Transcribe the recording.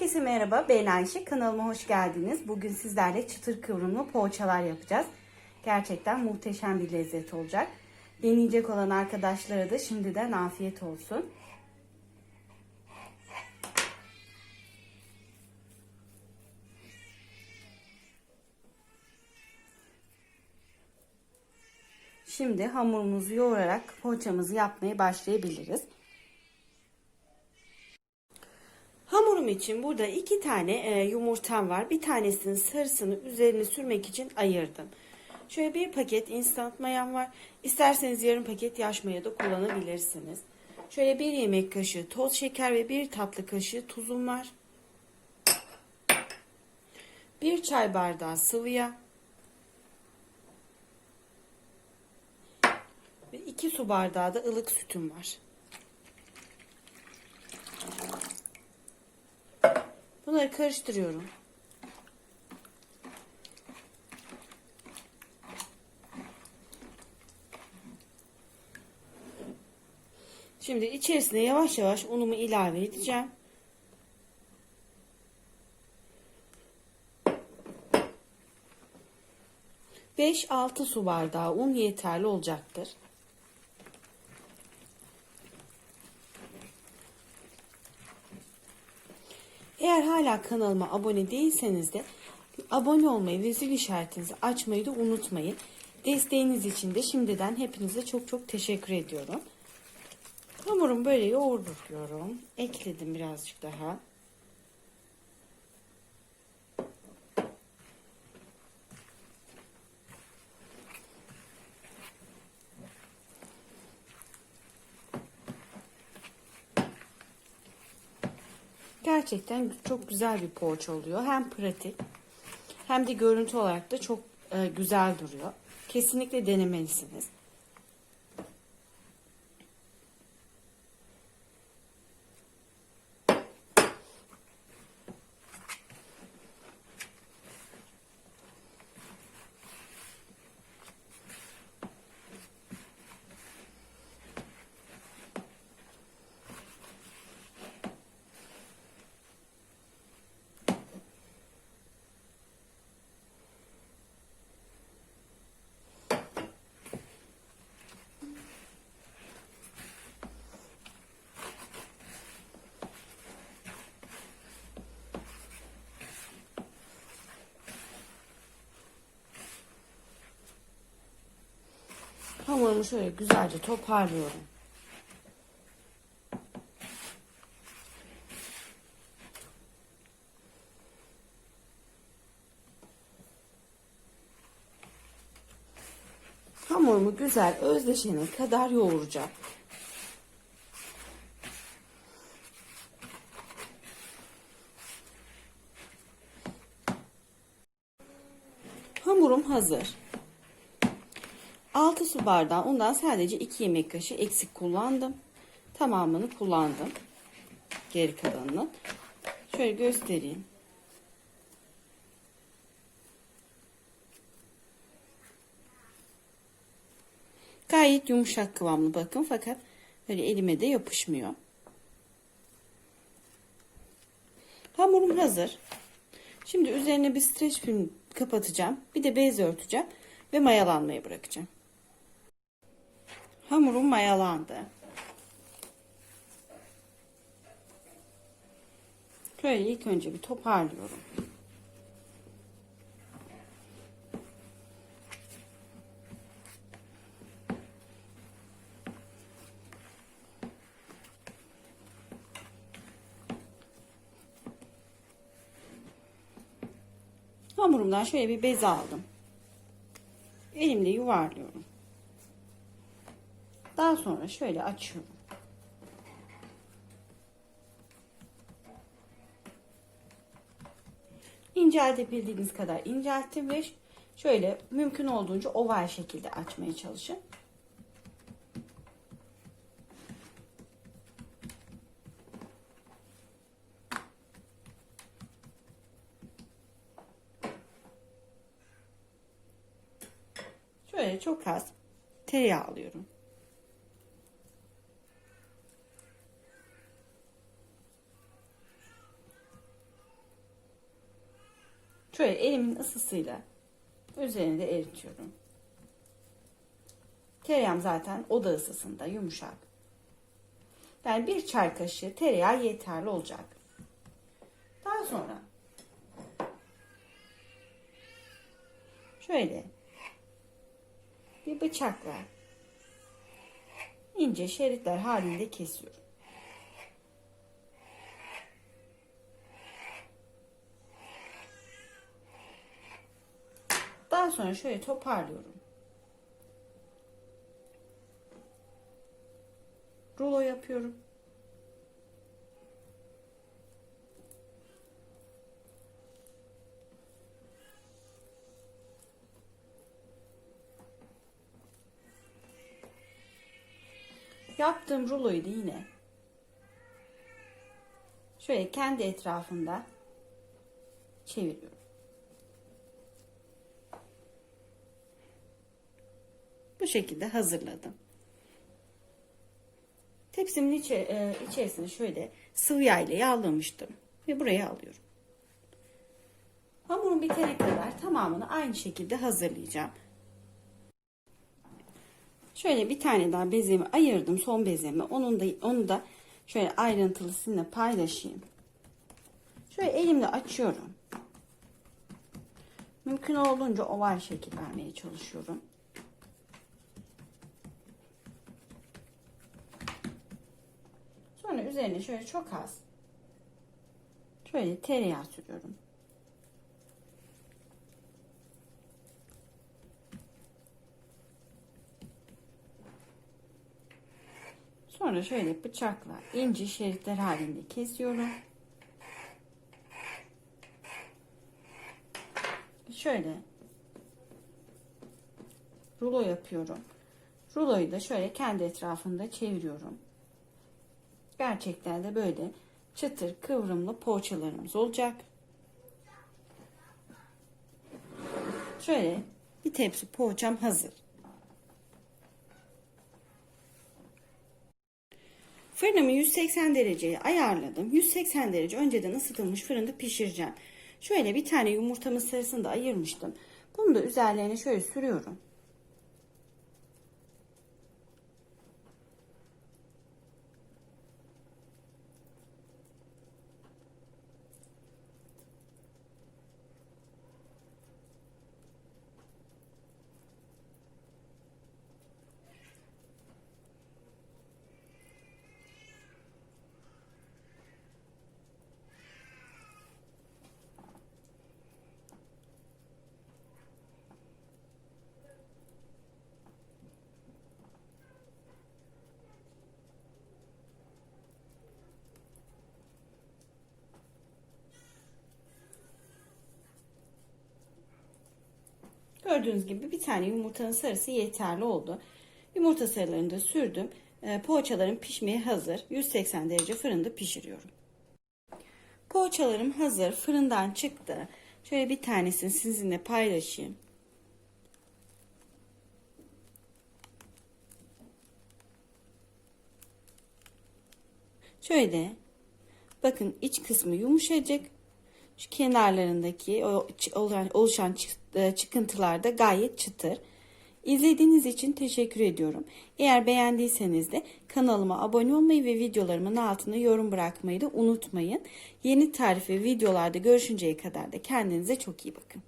Herkese merhaba, ben Ayşe. Kanalıma hoş geldiniz. Bugün sizlerle çıtır kıvrımlı poğaçalar yapacağız. Gerçekten muhteşem bir lezzet olacak. Deneyecek olan arkadaşlara da şimdiden afiyet olsun. Şimdi hamurumuzu yoğurarak poğaçamızı yapmaya başlayabiliriz. Hamurum için burada iki tane e, yumurtam var. Bir tanesinin sarısını üzerine sürmek için ayırdım. Şöyle bir paket instant mayam var. İsterseniz yarım paket yaş maya da kullanabilirsiniz. Şöyle bir yemek kaşığı toz şeker ve bir tatlı kaşığı tuzum var. Bir çay bardağı sıvı yağ. Ve iki su bardağı da ılık sütüm var. Bunları karıştırıyorum. Şimdi içerisine yavaş yavaş unumu ilave edeceğim. Beş altı su bardağı un yeterli olacaktır. Eğer hala kanalıma abone değilseniz de abone olmayı ve zil işaretinizi açmayı da unutmayın. Desteğiniz için de şimdiden hepinize çok çok teşekkür ediyorum. Hamurumu böyle yoğurduyorum. Ekledim birazcık daha. Gerçekten çok güzel bir poğaça oluyor. Hem pratik hem de görüntü olarak da çok e, güzel duruyor. Kesinlikle denemelisiniz. Hamurumu şöyle güzelce toparlıyorum. Hamurumu güzel özleşene kadar yoğuracağım. Hamurum hazır. 6 su bardağı undan sadece 2 yemek kaşığı eksik kullandım. Tamamını kullandım. Geri kalanını. Şöyle göstereyim. Gayet yumuşak kıvamlı bakın fakat böyle elime de yapışmıyor. Hamurum hazır. Şimdi üzerine bir streç film kapatacağım. Bir de bez örteceğim ve mayalanmaya bırakacağım. Hamurum mayalandı. Şöyle ilk önce bir toparlıyorum. Hamurumdan şöyle bir bez aldım. Elimle yuvarlıyorum. Daha sonra şöyle açıyorum. İnceltebildiğiniz kadar inceltin ve şöyle mümkün olduğunca oval şekilde açmaya çalışın. Şöyle çok az tereyağı alıyorum. Şöyle elimin ısısıyla üzerinde eritiyorum. Tereyağım zaten oda ısısında yumuşak. Yani bir çay kaşığı tereyağı yeterli olacak. Daha sonra şöyle bir bıçakla ince şeritler halinde kesiyorum. Daha sonra şöyle toparlıyorum. Rulo yapıyorum. Yaptığım ruloyu da yine şöyle kendi etrafında çeviriyorum. Bu şekilde hazırladım. Tepsimin içe, e, içerisine şöyle sıvı yağ ile yağlamıştım. Ve buraya alıyorum. Hamurun bitene kadar tamamını aynı şekilde hazırlayacağım. Şöyle bir tane daha bezemi ayırdım. Son bezemi. Onun da, onu da şöyle ayrıntılı sizinle paylaşayım. Şöyle elimle açıyorum. Mümkün olduğunca oval şekil vermeye çalışıyorum. Sonra üzerine şöyle çok az şöyle tereyağı sürüyorum. Sonra şöyle bıçakla ince şeritler halinde kesiyorum. Şöyle rulo yapıyorum. Ruloyu da şöyle kendi etrafında çeviriyorum. Gerçekten de böyle çıtır kıvrımlı poğaçalarımız olacak. Şöyle bir tepsi poğaçam hazır. Fırınımı 180 dereceye ayarladım. 180 derece önceden ısıtılmış fırında pişireceğim. Şöyle bir tane yumurtamın sarısını da ayırmıştım. Bunu da üzerlerine şöyle sürüyorum. Gördüğünüz gibi bir tane yumurtanın sarısı yeterli oldu. Yumurta sarılarını da sürdüm. E, poğaçalarım pişmeye hazır. 180 derece fırında pişiriyorum. Poğaçalarım hazır. Fırından çıktı. Şöyle bir tanesini sizinle paylaşayım. Şöyle bakın iç kısmı yumuşacık. Şu kenarlarındaki oluşan e, çıkıntılar da gayet çıtır. İzlediğiniz için teşekkür ediyorum. Eğer beğendiyseniz de kanalıma abone olmayı ve videolarımın altına yorum bırakmayı da unutmayın. Yeni tarif ve videolarda görüşünceye kadar da kendinize çok iyi bakın.